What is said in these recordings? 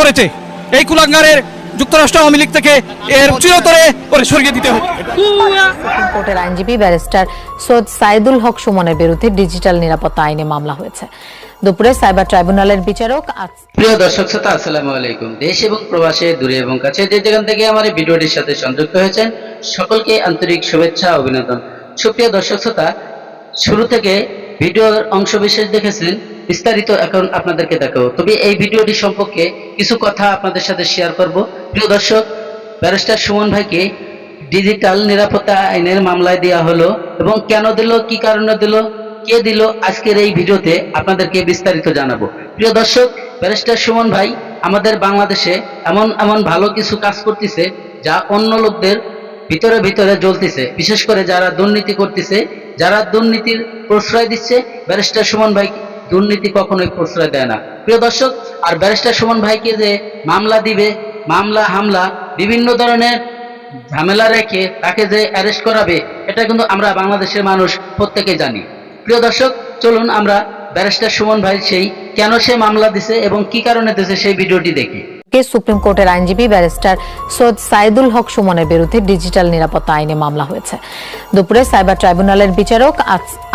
করেছে। এই কুলাঙ্গারের যুক্তরাষ্ট্র আওয়ামী লীগ থেকে এর চিরতরে করে সরিয়ে দিতে হবে। সুপ্রিম কোর্টের আইনজীবী ব্যারিস্টার সৈয়দ সাইদুল হক সুমনের বিরুদ্ধে ডিজিটাল নিরাপত্তা আইনে মামলা হয়েছে। দুপুরে সাইবার ট্রাইব্যুনালের বিচারক প্রিয় দর্শক শ্রোতা আসসালামু আলাইকুম। দেশ এবং প্রবাসে দূরে এবং কাছে যে যেখান থেকে আমার এই ভিডিওটির সাথে সংযুক্ত হয়েছেন সকলকে আন্তরিক শুভেচ্ছা অভিনন্দন। সুপ্রিয় দর্শক শ্রোতা শুরু থেকে ভিডিওর অংশ বিশেষ দেখেছেন বিস্তারিত এখন আপনাদেরকে দেখাবো। তবে এই ভিডিওটি সম্পর্কে কিছু কথা আপনাদের সাথে শেয়ার করব। প্রিয় দর্শক ব্যারিস্টার সুমন ভাইকে ডিজিটাল নিরাপত্তা আইনের মামলায় দেওয়া হলো এবং কেন দিল, কি কারণে দিল, কে দিল, আজকের এই ভিডিওতে আপনাদেরকে বিস্তারিত জানাব। প্রিয় দর্শক ব্যারিস্টার সুমন ভাই আমাদের বাংলাদেশে এমন এমন ভালো কিছু কাজ করতেছে যা অন্য লোকদের ভিতরে ভিতরে জ্বলতেছে। বিশেষ করে যারা দুর্নীতি করতেছে, যারা দুর্নীতির প্রশ্রয় দিচ্ছে ব্যারিস্টার সুমন ভাই দুর্নীতি কখনোই প্রশ্রয় দেয় না। প্রিয় দর্শক, আর ব্যারিস্টার সুমন ভাইকে যে মামলা দিবে, মামলা, হামলা, বিভিন্ন ধরনের ঝামেলা রেখে তাকে যে অ্যারেস্ট করাবে, এটা কিন্তু আমরা বাংলাদেশের মানুষ প্রত্যেকে জানি। প্রিয় দর্শক, চলুন আমরা ব্যারিস্টার সুমন ভাই সেই কেন সে মামলা দিছে এবং কি কারণে দিছে সেই ভিডিওটি দেখি। কে সুপ্রিম কোর্টের আইনজীবী ব্যারিস্টার সৈয়দ সাইদুল হক সুমনের বিরুদ্ধে ডিজিটাল নিরাপত্তা আইনে মামলা হয়েছে। দুপুরে সাইবার ট্রাইব্যুনালের বিচারক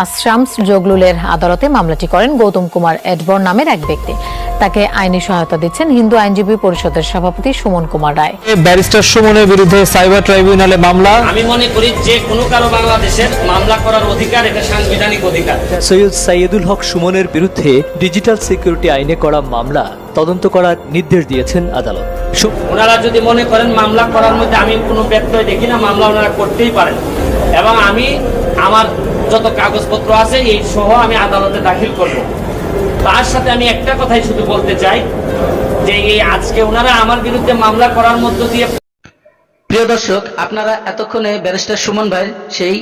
আশরামস জগলুলের আদালতে মামলাটি করেন গৌতম কুমার এডবর নামের এক ব্যক্তি। তাকে আইনি সহায়তা দিচ্ছেন হিন্দু আইনজীবী পরিষদের সভাপতি সুমন কুমার রায়। ব্যারিস্টার সুমনের বিরুদ্ধে সাইবার ট্রাইব্যুনালে মামলা? আমি মনে করি যে কোনো কারও বাংলাদেশের মামলা করার অধিকার এটা সাংবিধানিক অধিকার। সৈয়দ সাইয়েদুল হক সুমনের বিরুদ্ধে ডিজিটাল সিকিউরিটি আইনে করা মামলা। তদন্ত করার নির্দেশ দিয়েছেন আদালত। ওনারা যদি মনে করেন মামলা করার মধ্যে আমি কোনো ব্যত্যয় দেখি না মামলা ওনারা করতেই পারেন। এবং আমি আমার যত কাগজপত্র আছে এই সহ আমি আদালতে দাখিল করব। তার সাথে আমি একটা কথাই শুধু বলতে চাই যে এই আজকে ওনারা আমার বিরুদ্ধে মামলা করার মধ্য দিয়ে প্রিয় দর্শক আপনারা এতক্ষণে ব্যারিস্টার সুমন ভাই সেই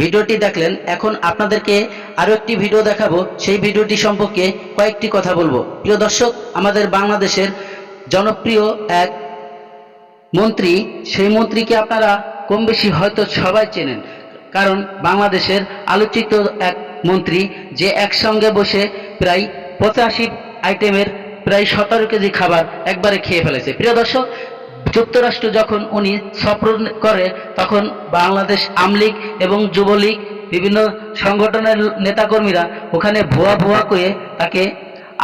ভিডিওটি দেখলেন, এখন আপনাদেরকে আরও একটি ভিডিও দেখাবো। সেই ভিডিওটি সম্পর্কে কয়েকটি কথা বলব। প্রিয় দর্শক, আমাদের বাংলাদেশের জনপ্রিয় এক মন্ত্রী, সেই মন্ত্রীকে আপনারা কম বেশি হয়তো সবাই চেনেন, কারণ বাংলাদেশের আলোচিত এক মন্ত্রী যে একসঙ্গে বসে প্রায় পঁচাশি আইটেমের প্রায় সতেরো কেজি খাবার একবারে খেয়ে ফেলেছে। প্রিয় দর্শক যুক্তরাষ্ট্র যখন উনি সফর করে, তখন বাংলাদেশ আমলীগ এবং যুবলীগ, বিভিন্ন সংগঠনের নেতাকর্মীরা ওখানে ভুয়া ভুয়া করে তাকে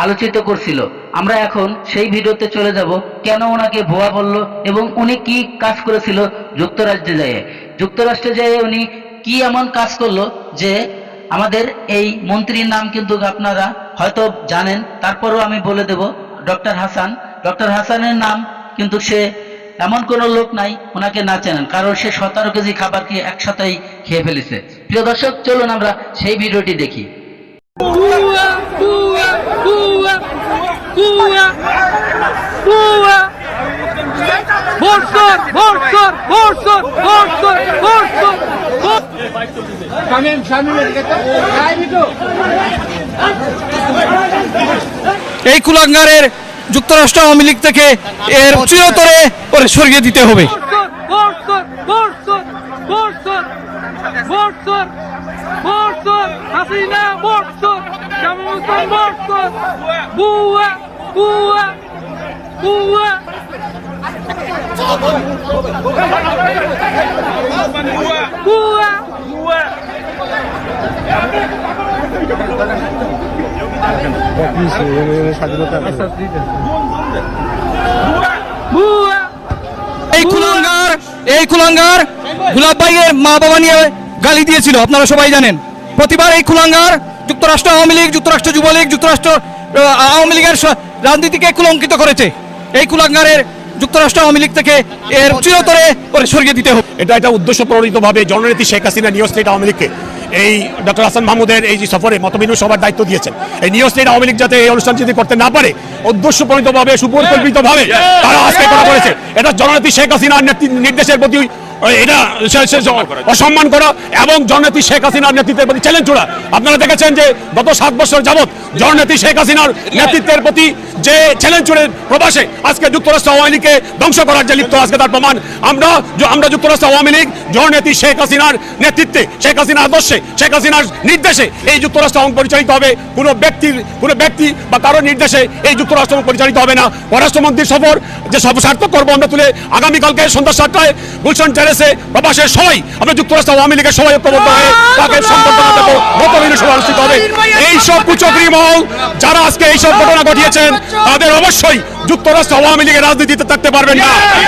আলোচিত করছিল। আমরা এখন সেই ভিডিওতে চলে যাব, কেন ওনাকে ভুয়া বলল এবং উনি কি কাজ করেছিল যুক্তরাষ্ট্রে যেয়ে যুক্তরাষ্ট্রে যেয়ে উনি কি এমন কাজ করল যে আমাদের এই মন্ত্রীর নাম কিন্তু আপনারা হয়তো জানেন, তারপরও আমি বলে দেব, ডক্টর হাসান। ডক্টর হাসানের নাম কিন্তু সে এমন কোনো লোক নাই ওনাকে না চেনেন, কারণ সে সতেরো কেজি খাবার খেয়ে একসাথেই খেয়ে ফেলেছে। প্রিয় দর্শক, চলুন আমরা সেই ভিডিওটি দেখি। এই কুলাঙ্গারের যুক্তরাষ্ট্র আওয়ামী লীগ থেকে এর চিরতরে করে সরিয়ে দিতে হবে হাসিনা এই কুলাঙ্গার এই কুলাঙ্গার, গুলাব ভাইয়ের মা বাবা নিয়ে গালি দিয়েছিল, আপনারা সবাই জানেন। প্রতিবার এই কুলাঙ্গার, যুক্তরাষ্ট্র আওয়ামী লীগ, যুক্তরাষ্ট্র যুবলীগ যুক্তরাষ্ট্র আওয়ামী লীগের রাজনীতিকে কুলঙ্কিত করেছে। এই কুলাঙ্গারের যুক্তরাষ্ট্র আওয়ামী লীগ থেকে এর চিরতরে সরিয়ে দিতে হবে। এটা একটা উদ্দেশ্য প্রণোদিতভাবে জননেত্রী শেখ হাসিনা নিউ স্টেট আওয়ামী লীগকে। এই ডক্টর হাসান মাহমুদের এই যে সফরে মতবিনিময় সবার দায়িত্ব দিয়েছেন। এই নিউ স্টেট আওয়ামী লীগ যাতে এই অনুষ্ঠান যদি করতে না পারে উদ্দেশ্যপ্রণিতভাবে সুপরিকল্পিতভাবে তারা আজকে করা করেছে। এটা জননেত্রী শেখ হাসিনার নির্দেশের প্রতি এটা অসম্মান করা এবং জননেত্রী শেখ হাসিনার নেতৃত্বের প্রতি চ্যালেঞ্জ ছোড়া আপনারা দেখেছেন যে গত সাত বছর যাবৎ জননেত্রী শেখ হাসিনার নেতৃত্বেবের প্রতি যে চ্যালেঞ্জ ছুড়ে প্রবাসে আজকে যুক্তরাষ্ট্র আওয়ামী লীগকে ধ্বংস করার যে লিপ্ত আজকে তার প্রমাণ, আমরা আমরা যুক্তরাষ্ট্র আওয়ামী লীগ, জননেত্রী শেখ হাসিনার নেতৃত্বে, শেখ হাসিনার আদর্শে, শেখ হাসিনার নির্দেশে এই যুক্তরাষ্ট্র আওয়ামী পরিচালিত হবে। কোনো ব্যক্তির, কোনো ব্যক্তি বা কারও নির্দেশে এই যুক্তরাষ্ট্র পরিচালিত হবে না। পররাষ্ট্রমন্ত্রীর সফর যে সব সার্থক করব আমরা তুলে আগামীকালকে সন্ধ্যা সাতটায় গুলশন টেরেসে প্রবাসের সবাই আমরা যুক্তরাষ্ট্র আওয়ামী লীগের সবাই ঐক্যবদ্ধ হয়ে তাকে সম্বর্ধনা দেবো। সভা অনুষ্ঠিত হবে। এইসব কুচকরি মহল যারা আজকে এইসব ঘটনা ঘটিয়েছেন তাদের অবশ্যই যুক্তরাষ্ট্র আওয়ামী লীগের রাজনীতিতে থাকতে পারবেন না। এই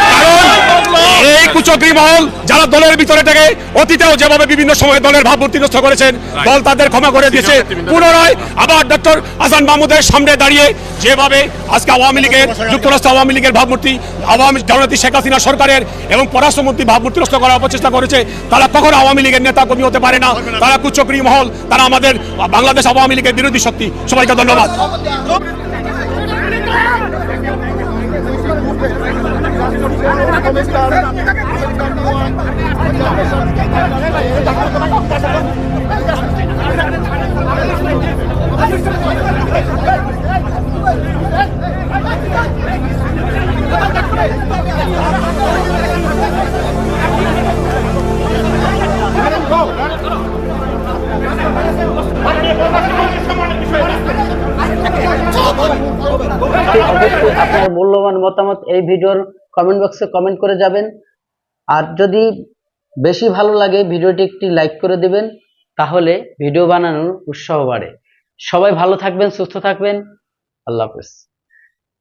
কুচক্রী মহল যারা দলের ভিতরে থেকে অতীতেও যেভাবে বিভিন্ন সময়ে দলের ভাবমূর্তি নষ্ট করেছেন দল তাদের ক্ষমা করে দিয়েছে। পুনরায় আবার ডক্টর হাসান মাহমুদের সামনে দাঁড়িয়ে যেভাবে আজকে আওয়ামী লীগের যুক্তরাষ্ট্র আওয়ামী লীগের ভাবমূর্তি আওয়ামী জননেত্রী শেখ হাসিনা সরকারের এবং পররাষ্ট্রমন্ত্রী ভাবমূর্তি নষ্ট করার অপচেষ্টা করেছে তারা কখনো আওয়ামী লীগের নেতা কর্মী হতে পারে না। তারা কুচক্রী মহল তারা আমাদের বাংলাদেশ আওয়ামী লীগের বিরোধী শক্তি। সবাইকে ধন্যবাদ। আপনার মূল্যবান মতামত এই ভিডিওর কমেন্ট বক্সে কমেন্ট করে যাবেন। আর যদি বেশি ভালো লাগে, ভিডিওটি একটি লাইক করে দিবেন, তাহলে ভিডিও বানানোর উৎসাহ বাড়ে। সবাই ভালো থাকবেন, সুস্থ থাকবেন। আল্লাহ হাফেজ।